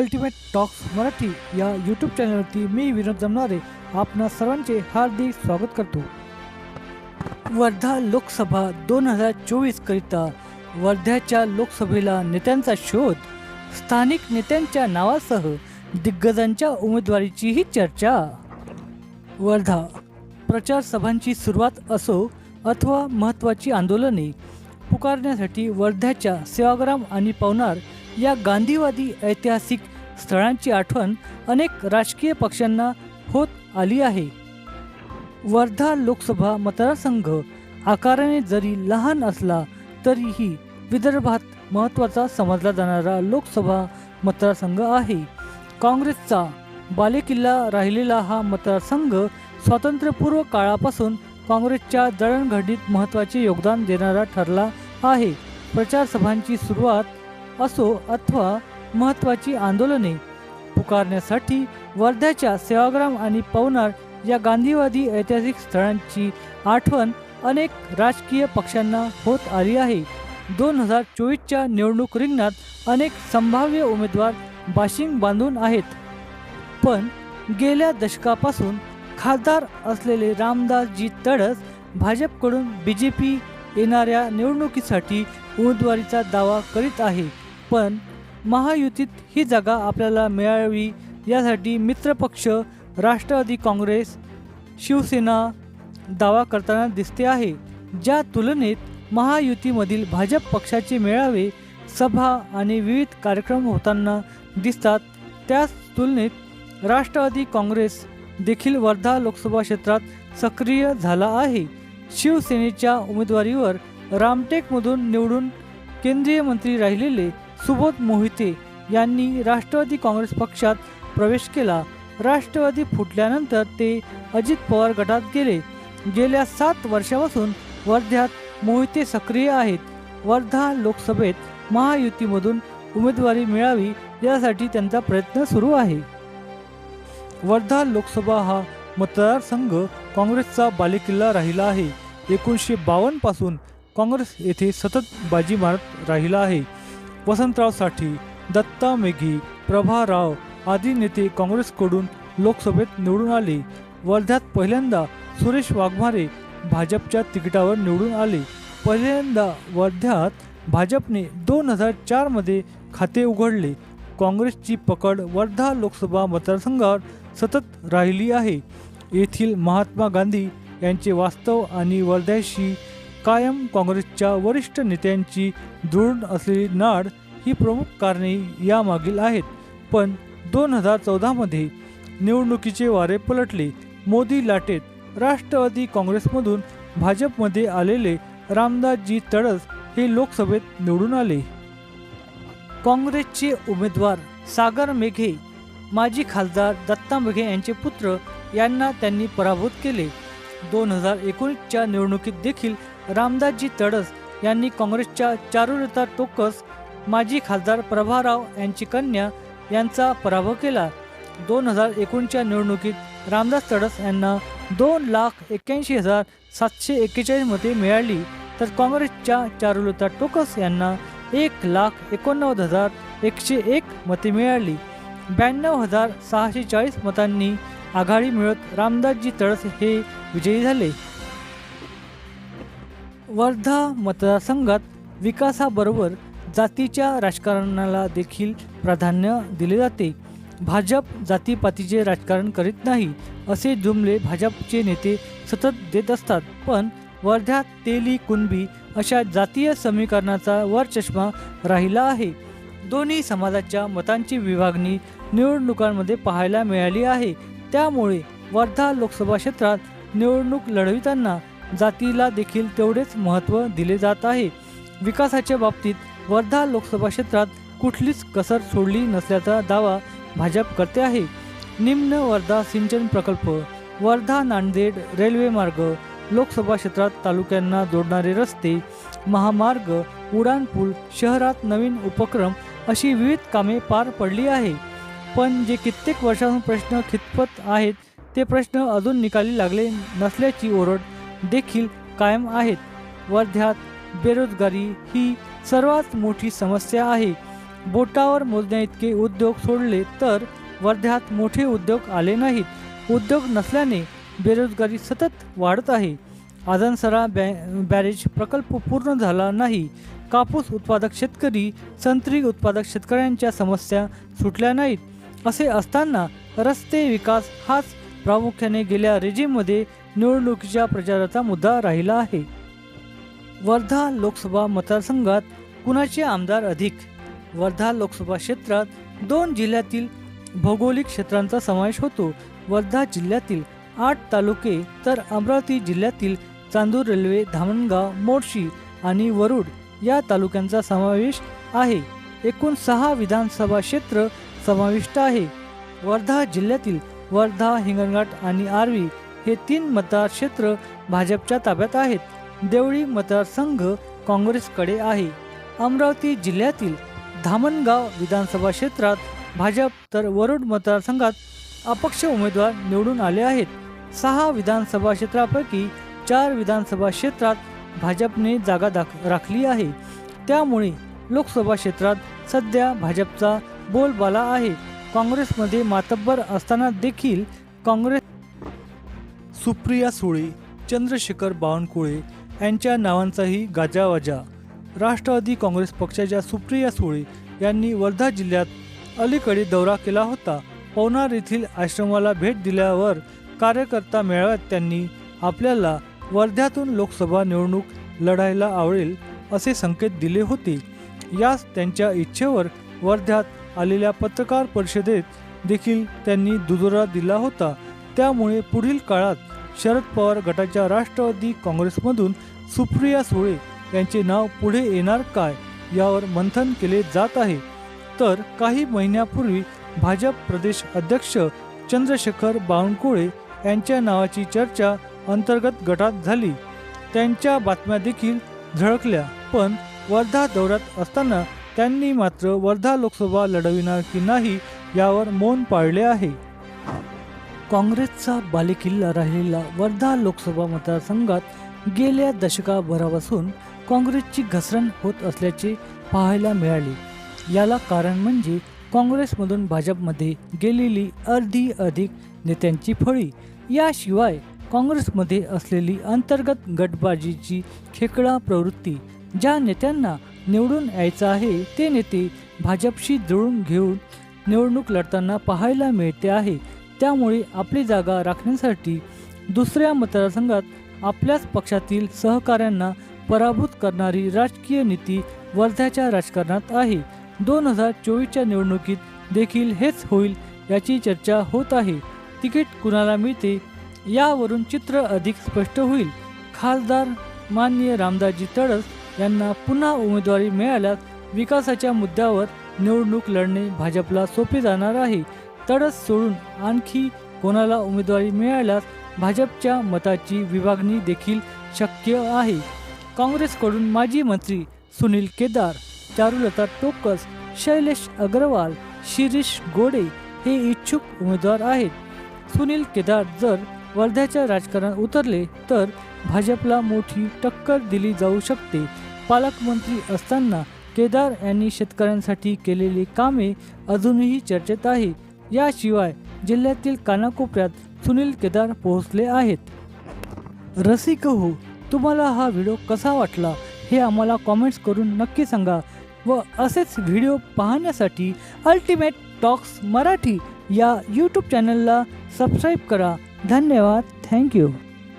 Ultimate talks Marathi या YouTube चॅनलवरती मी विनोद जमणारे आपणा सर्वांचे हार्दिक स्वागत करतो. वर्धा लोकसभा दोन हजार चोवीसकरिता वर्ध्याच्या लोकसभेला नेत्यांचा शोध स्थानिक नेत्यांच्या नावासह दिग्गजांच्या उमेदवारीचीही चर्चा. वर्धा प्रचार सभांची सुरुवात असो अथवा महत्त्वाची आंदोलने पुकारण्यासाठी वर्ध्याच्या सेवाग्राम आणि पवनार या गांधीवादी ऐतिहासिक स्थळांची आठवण अनेक राजकीय पक्षांना होत आली आहे. वर्धा लोकसभा मतदारसंघ आकाराने जरी लहान असला तरीही विदर्भात महत्त्वाचा समजला जाणारा लोकसभा मतदारसंघ आहे. काँग्रेसचा बालेकिल्ला राहिलेला हा मतदारसंघ स्वातंत्र्यपूर्व काळापासून काँग्रेसच्या जडणघडणीत महत्त्वाचे योगदान देणारा ठरला आहे. प्रचार सभांची सुरुवात असो अथवा महत्त्वाची आंदोलने पुकारण्यासाठी वर्ध्याच्या सेवाग्राम आणि पवनार या गांधीवादी ऐतिहासिक स्थळांची आठवण अनेक राजकीय पक्षांना होत आली आहे. दोन हजार चोवीसच्या निवडणूक रिंगणात अनेक संभाव्य उमेदवार बाशिंग बांधून आहेत. पण गेल्या दशकापासून खासदार असलेले रामदासजी तडस भाजपकडून बी जे पी येणाऱ्या निवडणुकीसाठी उमेदवारीचा दावा करीत आहे. पण महायुतीत ही जागा आपल्याला मिळावी यासाठी मित्रपक्ष राष्ट्रवादी काँग्रेस शिवसेना दावा करताना दिसते आहे. ज्या तुलनेत महायुतीमधील भाजप पक्षाचे मेळावे सभा आणि विविध कार्यक्रम होताना दिसतात. त्याच तुलनेत राष्ट्रवादी काँग्रेस देखील वर्धा लोकसभा क्षेत्रात सक्रिय झाला आहे. शिवसेनेच्या उमेदवारीवर रामटेकमधून निवडून केंद्रीय मंत्री राहिलेले सुबोध मोहिते यांनी राष्ट्रवादी काँग्रेस पक्षात प्रवेश केला. राष्ट्रवादी फुटल्यानंतर ते अजित पवार गटात गेले. गेल्या सात वर्षापासून वर्ध्यात मोहिते सक्रिय आहेत. वर्धा लोकसभेत महायुतीमधून उमेदवारी मिळावी यासाठी त्यांचा प्रयत्न सुरू आहे. वर्धा लोकसभा हा मतदारसंघ काँग्रेसचा बालेकिल्ला राहिला आहे. एकोणीसशे बावन्नपासून काँग्रेस येथे सतत बाजी मारत राहिला आहे. वसंतरावसाठी दत्ता मेघी प्रभा राव आदी नेते काँग्रेसकडून लोकसभेत निवडून आले. वर्ध्यात पहिल्यांदा सुरेश वाघमारे भाजपच्या तिकिटावर निवडून आले. पहिल्यांदा वर्ध्यात भाजपने दोन हजार चारमध्ये खाते उघडले. काँग्रेसची पकड वर्धा लोकसभा मतदारसंघावर सतत राहिली आहे. येथील महात्मा गांधी यांचे वास्तव आणि वर्ध्याशी कायम काँग्रेसच्या वरिष्ठ नेत्यांची दृढ असलेली नाड ही प्रमुख कारणे यामागील आहेत. पण दोन हजार चौदामध्ये निवडणुकीचे वारे पलटले. मोदी लाटेत राष्ट्रवादी काँग्रेसमधून भाजपमध्ये आलेले रामदासजी तडस हे लोकसभेत निवडून आले. काँग्रेसचे उमेदवार सागर मेघे माजी खासदार दत्ता मेघे यांचे पुत्र यांना त्यांनी पराभूत केले. दोन हजार एकोणीसच्या निवडणुकीत देखील रामदासजी तडस यांनी काँग्रेसच्या चारुलता टोकस माजी खासदार प्रभाराव यांची कन्या यांचा पराभव केला. दोन हजार एकोणच्या निवडणुकीत रामदास तडस यांना दोन लाख एक्क्याऐंशी हजार सातशे एक्केचाळीस मते मिळाली. तर काँग्रेसच्या चारुलता टोकस यांना एक लाख एकोणनव्वद हजार एकशे एक मते मिळाली. ब्याण्णव हजार सहाशे चाळीस मतांनी आघाडी मिळत रामदासजी तळस हे विजयी झाले. वर्धा मतदारसंघात विकासाबरोबर जातीच्या राजकारणाला देखील प्राधान्य दिले जाते. भाजप जातीपातीचे राजकारण करीत नाही असे जुमले भाजपचे नेते सतत देत असतात. पण वर्ध्यात तेली कुणबी अशा जातीय समीकरणाचा वरचष्मा राहिला आहे. दोन्ही समाजाच्या मतांची विभागणी निवडणुकांमध्ये पाहायला मिळाली आहे. त्यामुळे वर्धा लोकसभा क्षेत्रात निवडणूक लढविताना जातीला देखील तेवढेच महत्त्व दिले जात आहे. विकासाच्या बाबतीत वर्धा लोकसभा क्षेत्रात कुठलीच कसर सोडली नसल्याचा दावा भाजप करते आहे. निम्न वर्धा सिंचन प्रकल्प वर्धा नांदेड रेल्वे मार्ग लोकसभा क्षेत्रात तालुक्यांना जोडणारे रस्ते महामार्ग उड्डाणपूल शहरात नवीन उपक्रम अशी विविध कामे पार पडली आहे. पण जे कित्येक वर्षांहून प्रश्न खितपत आहेत ते प्रश्न अजून निकाली लागले नसल्याची ओरड देखील कायम आहेत. वर्ध्यात बेरोजगारी ही सर्वात मोठी समस्या आहे. बोटावर मोजण्या इतके उद्योग सोडले तर वर्ध्यात मोठे उद्योग आले नाहीत. उद्योग नसल्याने बेरोजगारी सतत वाढत आहे. आजनसरा बॅ बॅरेज प्रकल्प पूर्ण झाला नाही. कापूस उत्पादक शेतकरी संत्री उत्पादक शेतकऱ्यांच्या समस्या सुटल्या नाहीत. असे असताना रस्ते विकास हाच प्रामुख्याने गेल्या रेजिममध्ये निवडणुकीच्या प्रचाराचा मुद्दा राहिला आहे. वर्धा लोकसभा मतदारसंघात कुणाचे आमदार अधिक? वर्धा लोकसभा क्षेत्रात दोन जिल्ह्यातील भौगोलिक क्षेत्रांचा समावेश होतो. वर्धा जिल्ह्यातील आठ तालुके तर अमरावती जिल्ह्यातील चांदूर रेल्वे धामणगाव मोर्शी आणि वरुड या तालुक्यांचा समावेश आहे. एकूण सहा विधानसभा क्षेत्र समाविष्ट आहे. वर्धा जिल्ह्यातील वर्धा हिंगणघाट आणि आर्वी हे तीन मतदारक्षेत्र भाजपच्या ताब्यात आहेत. देवळी मतदारसंघ काँग्रेसकडे आहे. अमरावती जिल्ह्यातील धामणगाव विधानसभा क्षेत्रात भाजप तर वरुड मतदारसंघात अपक्ष उमेदवार निवडून आले आहेत. सहा विधानसभा क्षेत्रापैकी चार विधानसभा क्षेत्रात भाजपने जागा दाख राखली आहे. त्यामुळे लोकसभा क्षेत्रात सध्या भाजपचा बोलबाला आहे. काँग्रेसमध्ये मातब्बर असताना देखील काँग्रेस सुप्रिया सुळे चंद्रशेखर बावनकुळे यांच्या नावांचाही गाजावाजा. राष्ट्रवादी काँग्रेस पक्षाच्या सुप्रिया सुळे यांनी वर्धा जिल्ह्यात अलीकडे दौरा केला होता. पवनार येथील आश्रमाला भेट दिल्यावर कार्यकर्ता मेळाव्यात त्यांनी आपल्याला वर्ध्यातून लोकसभा निवडणूक लढायला आवडेल असे संकेत दिले होते. याच त्यांच्या इच्छेवर वर्ध्यात आलेल्या पत्रकार परिषदेत देखील त्यांनी दुजोरा दिला होता. त्यामुळे पुढील काळात शरद पवार गटाच्या राष्ट्रवादी काँग्रेसमधून सुप्रिया सुळे यांचे नाव पुढे येणार काय यावर मंथन केले जात आहे. तर काही महिन्यापूर्वी भाजप प्रदेश अध्यक्ष चंद्रशेखर बावनकुळे यांच्या नावाची चर्चा अंतर्गत गटात झाली. त्यांच्या बातम्या देखील झळकल्या. पण वर्धा दौऱ्यात असताना त्यांनी मात्र वर्धा लोकसभा लढविणार की नाही यावर मौन पाळले आहे. काँग्रेसचा बालेकिल्ला राहिलेला वर्धा लोकसभा मतदारसंघात गेल्या दशकाभरापासून काँग्रेसची घसरण होत असल्याचे पाहायला मिळाले. याला कारण म्हणजे काँग्रेसमधून भाजपमध्ये गेलेली अर्धी अधिक नेत्यांची फळी. याशिवाय काँग्रेसमध्ये असलेली अंतर्गत गटबाजीची खेकडा प्रवृत्ती ज्या नेत्यांना निवडून यायचं आहे. ते नेते भाजपशी जुळून घेऊन निवडणूक लढताना पाहायला मिळते आहे. त्यामुळे आपली जागा राखण्यासाठी दुसऱ्या मतदारसंघात आपल्याच पक्षातील सहकाऱ्यांना पराभूत करणारी राजकीय नीती वर्ध्याच्या राजकारणात आहे. दोन हजार चोवीसच्या निवडणुकीत देखील हेच होईल याची चर्चा होत आहे. तिकीट कुणाला मिळते यावरून चित्र अधिक स्पष्ट होईल. खासदार माननीय रामदासजी तडस यांना पुन्हा उमेदवारी मिळाल्यास विकासाच्या मुद्द्यावर निवडणूक लढणे भाजपला सोपे जाणार आहे. तडस सोडून आणखी कोणाला उमेदवारी मिळाल्यास भाजपच्या मताची विभागणी देखील शक्य आहे. काँग्रेसकडून माजी मंत्री सुनील केदार चारुलता टोकस शैलेश अग्रवाल शिरीष गोडे हे इच्छुक उमेदवार आहेत. सुनील केदार जर वर्ध्याच्या राजकारणात उतरले तर भाजपला मोठी टक्कर दिली जाऊ शकते. पालकमंत्री असताना केदार यांनी शेतकऱ्यांसाठी केलेली कामे अजूनही चर्चेत आहे याशिवाय जिल्ह्यातील कानाकोपऱ्यात सुनील केदार पोहोचले आहेत. रसिक हो तुम्हाला हा व्हिडिओ कसा वाटला हे आम्हाला कॉमेंट्स करून नक्की सांगा व असेच व्हिडिओ पाहण्यासाठी अल्टिमेट टॉक्स मराठी या यूट्यूब चॅनलला सबस्क्राईब करा. धन्यवाद. थँक्यू